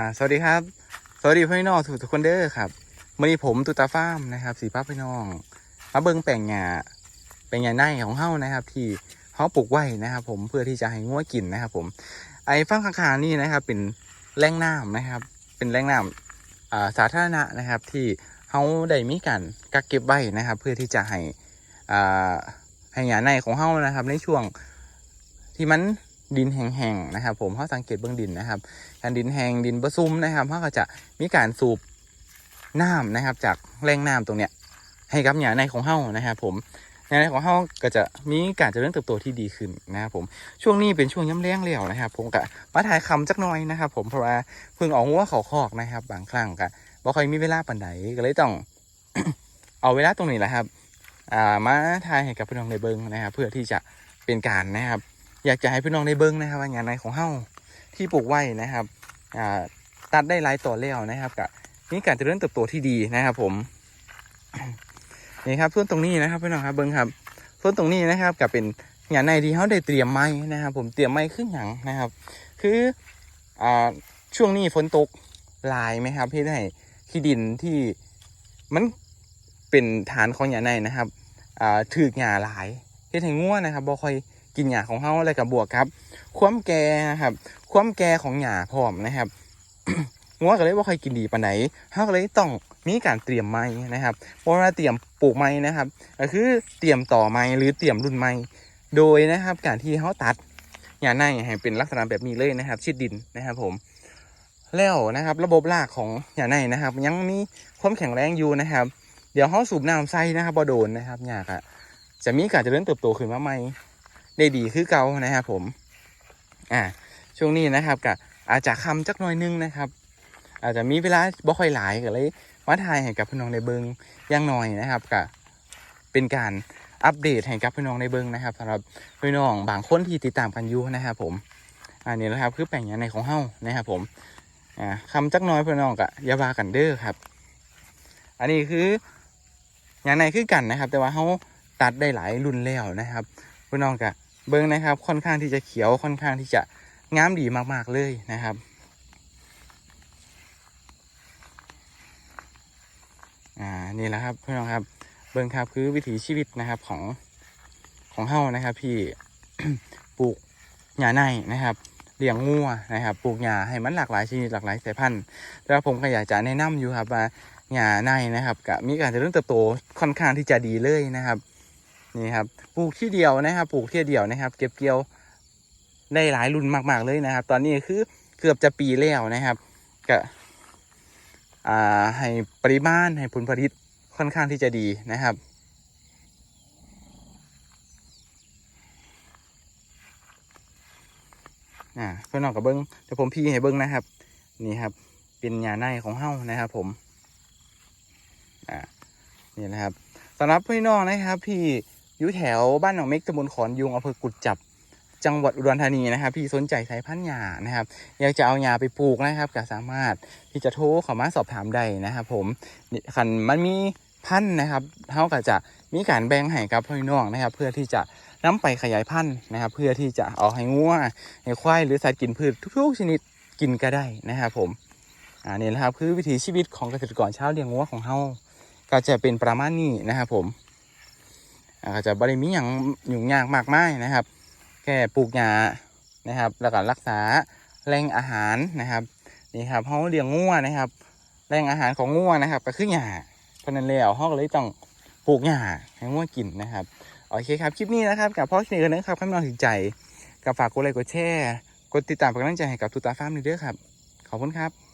อ่าสวัสดีครับ สวัสดีพี่น้องทุกคนเด้อครับวันนี้ผมตุตาฟาร์มนะครับ สีป้าพี่น้องมาเบิ้งแปลงหญ้าแปลงหญ้าในของเฮ้านะครับ ที่เฮาปลูกไว้นะครับ ผมเพื่อที่จะให้งัวกินนะครับ ผม ไอ้ฟังข้างๆนี่นะครับ เป็นแหล่งน้ำนะครับ เป็นแหล่งน้ำอ่าสาธารณะนะครับ ที่เฮาได้มีการกักเก็บไว้นะครับ เพื่อที่จะให้อ่าให้หญ้าในของเฮานะครับ ในช่วงที่มัน ดินแห้งๆนะครับ ผมเฮาสังเกตเบื้องดินนะครับการดินแห้งดินผสมนะครับเขาก็จะมีการสูบน้ำนะครับ จากแหล่งน้ำตรงเนี้ยให้กับหญ้าในของเฮ้านะครับผมหญ้าในของเฮ้าก็จะมีการเจริญเติบโตที่ดีขึ้นนะครับผมช่วงนี้เป็นช่วงย่ำแล้งแล้วนะครับ ผมก็มาถ่ายคำจักหน่อยนะครับ ผมเพราะว่าเพิ่งออกหัวเขาคอกนะครับ บางครั้งก็บ่ค่อยมีเวลาปันใดก็เลยต้องเอาเวลาตรงนี้แหละครับ อ่ามาถ่ายให้กับพี่น้องในเบิงนะครับ เพื่อที่จะเป็นการนะครับ อยากจะให้พี่น้องในเบิงนะครับว่าหญ้าในของเฮ้าที่ปลูกไว้นะครับอ่าตัดได้หลายต่อแล้วนะครับกับมีการเจริญเติบโตที่ดีนะครับ ผมนี่ครับส่วนตรงนี้นะครับพี่น้องครับเบิ้งครับส่วนตรงนี้นะครับกับเป็นอย่างในที่เขาได้เตรียมไม้นะครับ ผมเตรียมไม้ขึ้นอย่างนะครับ คืออ่าช่วงนี้ฝนตกลายไหมครับพี่ได้ที่ดินที่มันเป็นฐานของหญ้าในนะครับอ่าถือหญ้าหลายเฮ็ดให้งัวนะครับบ่ค่อย กินหญ้าของเฮาอะไรกับบวกครับ ความแก่นะครับ ความแก่ของหญ้าพร้อมนะครับงัวก็เลยว่าใครกินดีปานไหนเฮาก็เลยต้องมีการเตรียมไม้นะครับเพราะว่าเตรียมปลูกไม้นะครับก็คือเตรียมต่อไม้หรือเตรียมรุ่นไม้โดยนะครับ การที่เฮาตัดหญ้าในให้เป็นลักษณะแบบนี้เลยนะครับ ชิดดินนะครับ ผมแล้วนะครับ ระบบรากของหญ้าในนะครับ ยังมีความแข็งแรงอยู่นะครับ เดี๋ยวเฮาสูบน้ำใส่นะครับบ่โดนนะครับหญ้าก็จะมีการเจริญเติบโตขึ้นมาใหม่ ได้ดีคือเก่านะครับผมอ่าช่วงนี้นะครับก็อาจจะคำจักหน่อยนึงนะครับ อาจจะมีเวลาบ่ค่อยหลายก็เลยมาถ่ายให้กับพี่น้องในเบิงย่างหน่อยนะครับก็เป็นการอัปเดตให้กับพี่น้องในเบิงนะครับสำหรับพี่น้องบางคนที่ติดตามกันอยู่นะครับผมอันนี้นะครับคือแปลงยาในของเฮ้านะครับผมอ่าคำจักน้อยพี่น้องก็อย่าว่ากันเด้อครับ อันนี้คือยาในคือกันนะครับ แต่ว่าเขาตัดได้หลายรุ่นแล้วนะครับพี่น้องก็ เบิงนะครับ ค่อนข้างที่จะเขียวค่อนข้างที่จะงามดีมากๆเลยนะครับอ่านี่แหละครับพี่น้องครับ เบิ้งครับคือวิถีชีวิตนะครับของของเฮ้านะครับ พี่ปลูกหญ้าในนะครับเลี้ยงงัวนะครับปลูกหญ้าให้มันหลากหลายชนิดหลากหลายสายพันธุ์แล้วผมก็อยากจะแนะนำอยู่ครับว่าหญ้าในนะครับก็มีการเจริญเติบโตค่อนข้างที่จะดีเลยนะครับ นี่ครับปลูกที่เดียวนะครับ ปลูกที่เดียวนะครับ เก็บเกี่ยวได้หลายรุ่นมาก ๆเลยนะครับ ตอนนี้คือเกือบจะปีแล้วนะครับก็อ่าให้ปริมาณให้ผลผลิตค่อนข้างที่จะดีนะครับอ่าเพื่อนน้องกับเบิ้งเดี๋ยวผมพี่ให้เบิ้งนะครับ นี่ครับ เป็นยาในของเฮ้านะครับผมอ่านี่นะครับสำหรับพี่น้องนะครับที่ อยู่แถวบ้านหนองเม็กตำบลขอนยุงอำเภอกุดจับ จังหวัดอุดรธานีนะครับ พี่สนใจสายพันธุ์หญ้านะครับ อยากจะเอาหญ้าไปปลูกนะครับก็สามารถที่จะโทรเข้ามาสอบถามได้นะครับ ผมนี่คันมันมีพันธุ์นะครับเท่ากับจะมีการแบ่งให้กับพี่น้องนะครับ เพื่อที่จะนํไปขยายพันธุ์นะครับ เพื่อที่จะเอาให้งัวให้ควายหรือสัตว์กินพืชทุกๆชนิดกินก็ได้นะครับผมอ่านี่นะครับคือวิถีชีวิตของเกษตรกรชาวเลี้ยงงัวของเฮาก็จะเป็นประมาณนี้นะครับผม ก็จะบริมีอย่างยุ่งยากมากมายนะครับ แค่ปลูกหญ้านะครับ แล้วก็รักษาแหล่งอาหารนะครับนี่ครับเขาเลี้ยงงัวนะครับแหล่งอาหารของงัวนะครับ ก็คือหญ้าเพราะนั้นแล้วเขาก็เลยต้องปลูกหญ้าให้งัวกินนะครับโอเคครับคลิปนี้นะครับกับพ่อคลินิกนะครับถ้าน้องถึงใจกับฝากกดไลค์กดแชร์กดติดตามเป็นกำลังใจให้กับทุตาฟาร์มนี่เด้อครับขอบคุณครับ